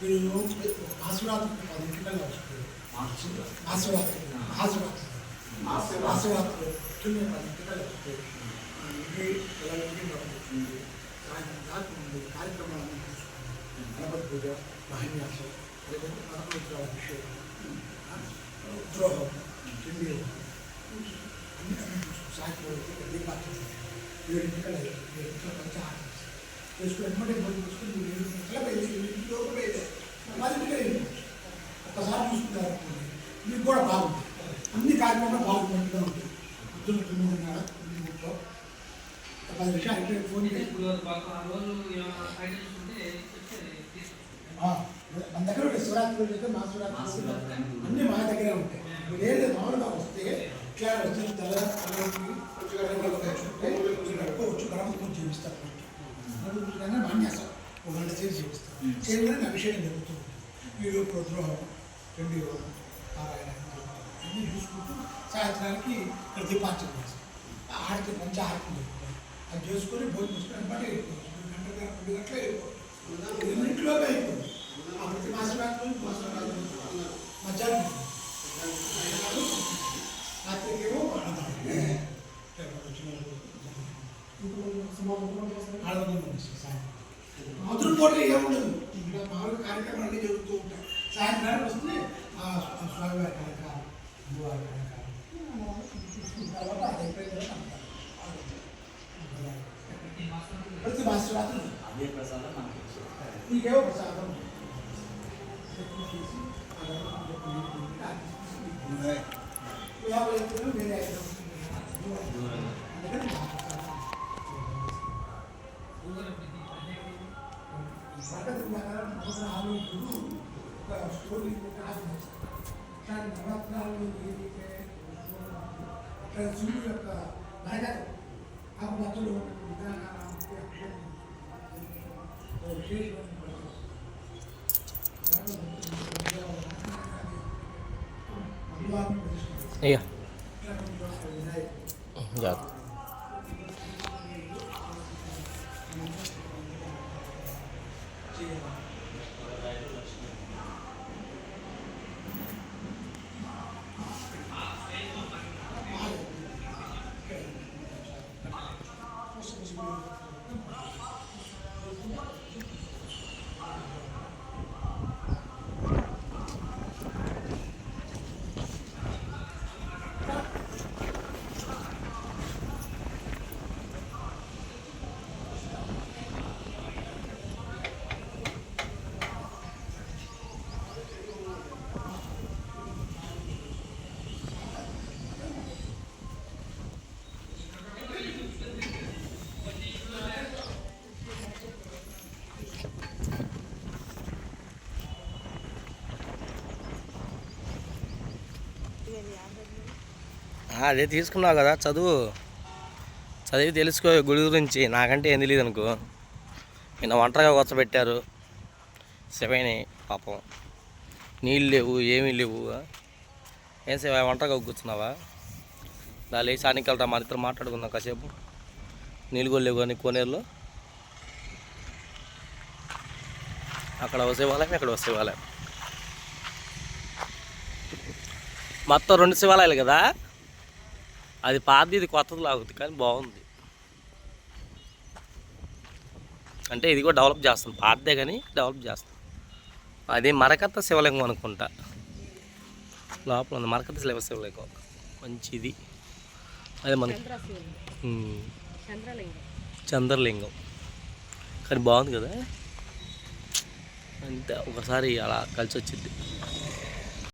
그리고 마수라도 받은 생각나오시고요. 아, 마수라도. 마수라도. 마수라도. 틀면 받은 생각나오시고요. 이게 내가 이게 나오는 중인데, 나한테 가르쳐만 하는 거죠. 하나만 보자. 많이 하셔. 그리고 하나만 들어가십시오. 아, 들어가고, 준비해고. 사이클로 내가 맞춰주세요. 이런 생각나요. 네, 그래서 저한테 하죠. 그래서 웬만해 보니까 손님이 클럽에 పది నిమిషాలు అయితే ఫోన్ చేసి మన దగ్గర ఉంటాయి శివరాత్రి రోజు అయితే మా శివరాత్రి రోజు అయితే అన్ని మా దగ్గరే ఉంటాయి. ఏదైతే మామూలుగా వస్తే ఇట్లా వచ్చి తెల్ల వచ్చి గడప పూజ చేపిస్తారు మాన్యాసం. ఒక గంట సేపు చేపిస్తారు. చేయగానే అభిషేకం జరుగుతూ ఉంటుంది వీడియో ప్రోద్రోహం రెండు పారాయణ అన్నీ చూసుకుంటూ సాయంత్రానికి ఇక్కడ దీపార్చన చేస్తాం ఆడితే పంచాహారతి జరుగుతుంది అది చేసుకొని భోజనం చేసుకొని బట్టి వెళ్ళిపోవచ్చు గంట రెండు గంటలు వెళ్ళిపోవచ్చు ఎన్నింటిలోగా అయిపోయింది ఆ ప్రతి మాసం రాత్రి మాసం రాత్రి మధ్యాహ్నం రాత్రికేమో అన్నదానం ఆడదానం చేస్తాం సాయంత్రం మొదటి పూట ఏముండదు ఇక్కడ మామూలు కార్యక్రమాలు అన్నీ జరుగుతూ ఉంటాయి సాయంత్రానికి వస్తే ఆ స్వామివారి కనకాలు ప్రతి మాసం అదే ప్రసాదం మనకి నీకేమో ప్రసాదం చెప్పులు వేరే ప్రసాదం స్టోరీ ఆత్మ కానీ నవగ్రహాలు ఏదైతే అక్కడ సూర్యుడు యొక్క నరకత ఆ మధ్యలో విధానానికి అక్షరం విశేషమైన అభివాదం ప్రతిష్ఠించారు Thank you. అదే తీసుకున్నావు కదా చదువు. చదివి తెలుసుకో గుడి గురించి. నాకంటే ఏం తెలియదు అనుకో. నిన్న ఒంటరిగా కూర్చోబెట్టారు. శివని పాపం. నీళ్ళు లేవు ఏమీ లేవు. ఏం శివ ఒంటరిగా కూర్చున్నావా? దాని లేచి సాయంకాలం మన ఇద్దరు మాట్లాడుకుందాం కాసేపు. నీళ్ళు కూడా లేవు కానీ కోనేరులో. అక్కడ శివాలయం ఇక్కడ ఒక శివాలయం మొత్తం రెండు శివాలయాలు కదా? అది పాతది ఇది కొత్తది లాగుతుంది కానీ బాగుంది. అంటే ఇది కూడా డెవలప్ చేస్తుంది పాతదే కానీ డెవలప్ చేస్తుంది అది మరకత్త శివలింగం అనుకుంటా. లోపల ఉంది. మరకత్త శివ శివలింగం మంచిది. అదే చంద్రలింగం. చంద్రలింగం. కానీ బాగుంది కదా? అంతే. ఒకసారి అలా కలిసి వచ్చింది